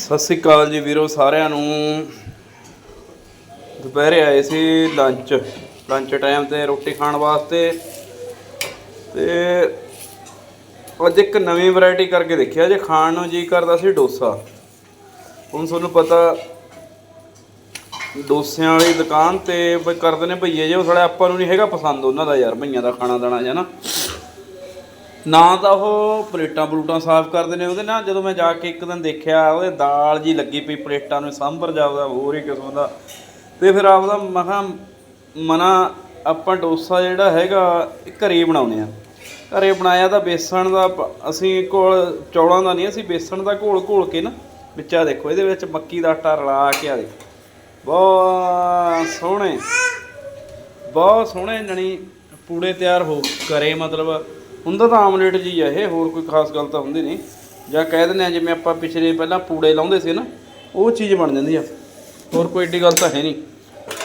ਸਤਿ ਸ੍ਰੀ ਅਕਾਲ ਜੀ ਵੀਰੋ, ਸਾਰਿਆਂ ਨੂੰ। ਦੁਪਹਿਰੇ ਆਏ ਸੀ ਲੰਚ ਲੰਚ ਟਾਈਮ ਤੇ ਰੋਟੀ ਖਾਣ ਵਾਸਤੇ। ਤੇ ਅੱਜ ਇੱਕ ਨਵੀਂ ਵੈਰਾਈਟੀ ਕਰਕੇ ਦੇਖਿਆ ਜੇ, ਖਾਣ ਨੂੰ ਜੀ ਕਰਦਾ ਸੀ ਡੋਸਾ। ਹੁਣ ਤੁਹਾਨੂੰ ਪਤਾ, ਡੋਸਿਆਂ ਵਾਲੀ ਦੁਕਾਨ ਤੇ ਕਰਦੇ ਨੇ ਭਈਏ ਜੇ, ਉਹ ਸਾਲੇ ਆਪਾਂ ਨੂੰ ਨਹੀਂ ਹੈਗਾ ਪਸੰਦ ਉਹਨਾਂ ਦਾ ਯਾਰ, ਭਈਆਂ ਦਾ ਖਾਣਾ ਦਾਣਾ ਜਾਂ ਨਾ। ਨਾ ਤਾਂ ਉਹ ਪਲੇਟਾਂ ਪਲੂਟਾਂ ਸਾਫ਼ ਕਰਦੇ ਨੇ ਉਹਦੇ ਨਾਲ, ਜਦੋਂ ਮੈਂ ਜਾ ਕੇ ਇੱਕ ਦਿਨ ਦੇਖਿਆ, ਉਹਦੇ ਦਾਲ ਜੀ ਲੱਗੀ ਪਈ ਪਲੇਟਾਂ ਨੂੰ, ਸਾਂਭਰ ਜਾਵਦਾ ਹੋਰ ਹੀ ਕਿਸਮ ਦਾ। ਤੇ ਫਿਰ ਆਪਦਾ ਮਹਾ ਮਨਾ, ਆਪਾਂ ਡੋਸਾ ਜਿਹੜਾ ਹੈਗਾ ਇਹ ਘਰੇ ਹੀ ਬਣਾਉਨੇ ਆ ਘਰੇ ਬਣਾਇਆ ਤਾਂ ਬੇਸਣ ਦਾ, ਅਸੀਂ ਕੋਲ ਚੌਲਾਂ ਦਾ ਨਹੀਂ, ਅਸੀਂ ਬੇਸਣ ਦਾ ਘੋਲ ਘੋਲ ਕੇ ਨਾ, ਵਿੱਚ ਆ ਦੇਖੋ, ਇਹਦੇ ਵਿੱਚ ਮੱਕੀ ਦਾ ਆਟਾ ਰਲਾ ਕੇ ਆ ਦੇਖੋ। ਬਹੁਤ ਸੋਹਣੇ ਬਹੁਤ ਸੋਹਣੇ ਜਣੀ ਪੂੜੇ ਤਿਆਰ ਹੋ ਕਰੇ ਮਤਲਬ ਹੁੰਦਾ ਤਾਂ ਆਮਲੇਟ ਜੀ ਆ ਇਹ, ਹੋਰ ਕੋਈ ਖਾਸ ਗੱਲ ਤਾਂ ਹੁੰਦੀ ਨਹੀਂ। ਜਾਂ ਕਹਿ ਦਿੰਦੇ ਆ, ਜਿਵੇਂ ਆਪਾਂ ਪਿਛਲੇ ਪਹਿਲਾਂ ਪੂੜੇ ਲਾਉਂਦੇ ਸੀ ਨਾ, ਉਹ ਚੀਜ਼ ਬਣ ਜਾਂਦੀ ਆ। ਹੋਰ ਕੋਈ ਏਡੀ ਗੱਲ ਤਾਂ ਹੈ ਨਹੀਂ।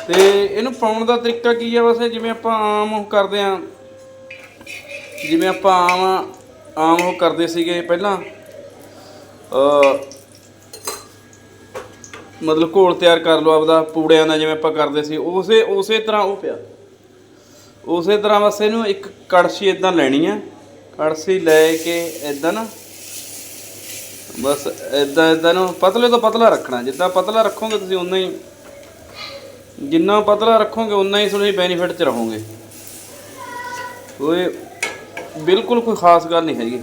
ਤੇ ਇਹਨੂੰ ਪਾਉਣ ਦਾ ਤਰੀਕਾ ਕੀ ਆ ਵੈਸੇ? ਜਿਵੇਂ ਆਪਾਂ ਆਮ ਕਰਦੇ ਆ, ਜਿਵੇਂ ਆਪਾਂ ਆਮ ਆਮ ਉਹ ਕਰਦੇ ਸੀਗੇ ਪਹਿਲਾਂ ਅ ਮਤਲਬ ਘੋਲ ਤਿਆਰ ਕਰ ਲਓ ਆਪਦਾ ਪੂੜਿਆਂ ਦਾ ਜਿਵੇਂ ਆਪਾਂ ਕਰਦੇ ਸੀ, ਉਸੇ ਉਸੇ ਤਰ੍ਹਾਂ ਉਹ ਪਿਆ। ਉਸੇ ਤਰ੍ਹਾਂ ਬਸ ਇਹਨੂੰ ਇੱਕ ਕੜਛੀ ਇਦਾਂ ਲੈਣੀ ਆ। ਕੜਛੀ ਲੈ ਕੇ ਇਦਾਂ ਨਾ, ਬਸ ਇਦਾਂ ਇਦਾਂ ਨੂੰ ਪਤਲੇ ਤੋਂ ਪਤਲਾ ਰੱਖਣਾ। ਜਿੱਦਾਂ ਪਤਲਾ ਰੱਖੋਗੇ ਤੁਸੀਂ ਉਨਾ ਹੀ, ਜਿੰਨਾ ਪਤਲਾ ਰੱਖੋਗੇ ਉਨਾ ਹੀ ਤੁਸੀਂ ਬੈਨੀਫਿਟ 'ਚ ਰਹੋਗੇ। ਕੋਈ ਬਿਲਕੁਲ ਕੋਈ ਖਾਸ ਗੱਲ ਨਹੀਂ ਹੈਗੀ।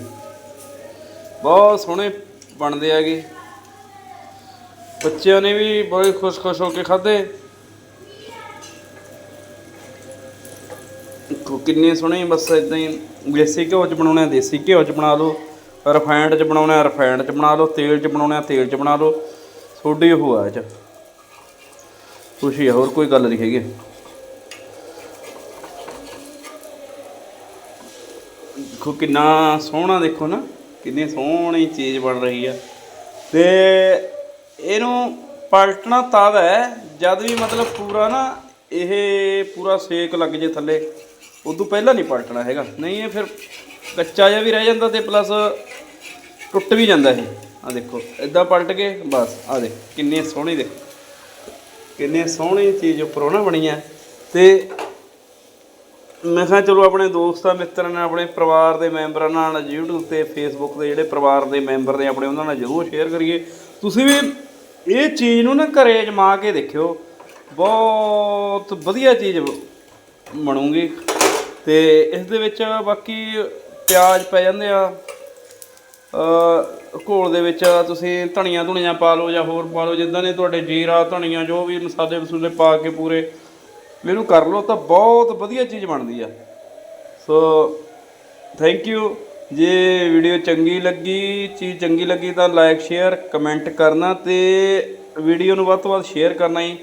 ਬਹੁਤ ਸੋਹਣੇ ਬਣਦੇ ਹੈਗੇ। ਬੱਚਿਆਂ ਨੇ ਵੀ ਬੜੇ ਖੁਸ਼-ਖੁਸ਼ ਹੋ ਕੇ ਖਾਦੇ ਦੇਖੋ ਕਿੰਨੇ ਸੋਹਣੇ ਬਸ ਇਦਾਂ ਹੀ ਦੇਸੀ ਘਿਓ ਚ ਬਣਾਉਣਾ ਦੇਸੀ ਘਿਓ ਚ ਬਣਾ ਲਓ ਰਿਫਾਈਨਡ ਚ ਬਣਾਉਣਾ ਰਿਫਾਈਨਡ ਚ ਬਣਾ ਲਓ, ਤੇਲ ਚ ਬਣਾਉਣਾ ਤੇਲ ਚ ਬਣਾ ਲਓ ਥੋੜੀ ਉਹ ਆ ਚ ਖੁਸ਼ੀ ਆ, ਹੋਰ ਕੋਈ ਗੱਲ ਨਹੀਂ ਹੈਗੀ। ਦੇਖੋ ਕਿੰਨਾ ਸੋਹਣਾ, ਦੇਖੋ ਨਾ, ਕਿੰਨੀ ਸੋਹਣੀ ਚੀਜ਼ ਬਣ ਰਹੀ ਆ। ਤੇ ਇਹਨੂੰ ਪਲਟਣਾ ਤਦ ਹੈ ਜਦ ਵੀ ਮਤਲਬ ਪੂਰਾ ਨਾ, ਇਹ ਪੂਰਾ ਸੇਕ ਲੱਗ ਜੇ ਥੱਲੇ। ਉਦੋਂ ਪਹਿਲਾਂ ਨਹੀਂ ਪਲਟਣਾ ਹੈਗਾ। ਨਹੀਂ, ਇਹ ਫਿਰ ਕੱਚਾ ਜਿਹਾ ਵੀ ਰਹਿ ਜਾਂਦਾ ਤੇ ਪਲੱਸ ਟੁੱਟ ਵੀ ਜਾਂਦਾ ਇਹ। ਆ ਦੇਖੋ ਇਦਾਂ ਪਲਟ ਕੇ, ਬਸ ਆ ਦੇ ਕਿੰਨੇ ਸੋਹਣੇ ਦੇ ਕਿੰਨੇ ਸੋਹਣੀ ਚੀਜ਼ ਉੱਪਰੋਂ ਨਾ ਬਣੀ ਹੈ ਤੇ ਮੈਂ ਕਿਹਾ ਚਲੋ ਆਪਣੇ ਦੋਸਤਾਂ, ਮਿੱਤਰਾਂ ਨਾਲ, ਆਪਣੇ ਪਰਿਵਾਰ ਦੇ ਮੈਂਬਰਾਂ ਨਾਲ, YouTube ਤੇ, Facebook ਦੇ ਜਿਹੜੇ ਪਰਿਵਾਰ ਦੇ ਮੈਂਬਰ ਨੇ, ਆਪਣੇ ਉਹਨਾਂ ਨਾਲ ਜ਼ਰੂਰ ਸ਼ੇਅਰ ਕਰੀਏ। ਤੁਸੀਂ ਵੀ ਇਹ ਚੀਜ਼ ਨੂੰ ਨਾ ਘਰੇ ਅਜਮਾ ਕੇ ਦੇਖਿਓ। ਬਹੁਤ ਵਧੀਆ ਚੀਜ਼ ਬਣੂਗੀ। ਤੇ ਇਸ ਦੇ ਵਿੱਚ ਬਾਕੀ ਪਿਆਜ਼ ਪੈ ਜਾਂਦੇ ਆ। ਘੋਲ ਦੇ ਵਿੱਚ ਤੁਸੀਂ ਧਨੀਆ ਧੁਣੀਆਂ ਪਾ ਲਓ ਜਾਂ ਹੋਰ ਪਾ ਲਓ, ਜਿੱਦਾਂ ਨੇ ਤੁਹਾਡੇ ਜੀਰਾ, ਧਨੀਆ, ਜੋ ਵੀ ਮਸਾਲੇ ਮਸੂਲੇ ਪਾ ਕੇ ਪੂਰੇ ਇਹਨੂੰ ਕਰ ਲਓ ਤਾਂ ਬਹੁਤ ਵਧੀਆ ਚੀਜ਼ ਬਣਦੀ ਆ। ਸੋ ਥੈਂਕ ਯੂ ਜੇ ਵੀਡੀਓ ਚੰਗੀ ਲੱਗੀ, ਚੀਜ਼ ਚੰਗੀ ਲੱਗੀ ਤਾਂ ਲਾਈਕ ਸ਼ੇਅਰ ਕਮੈਂਟ ਕਰਨਾ ਤੇ ਵੀਡੀਓ ਨੂੰ ਵੱਧ ਤੋਂ ਵੱਧ ਸ਼ੇਅਰ ਕਰਨਾ ਜੀ।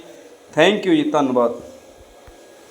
ਥੈਂਕ ਯੂ ਜੀ, ਧੰਨਵਾਦ।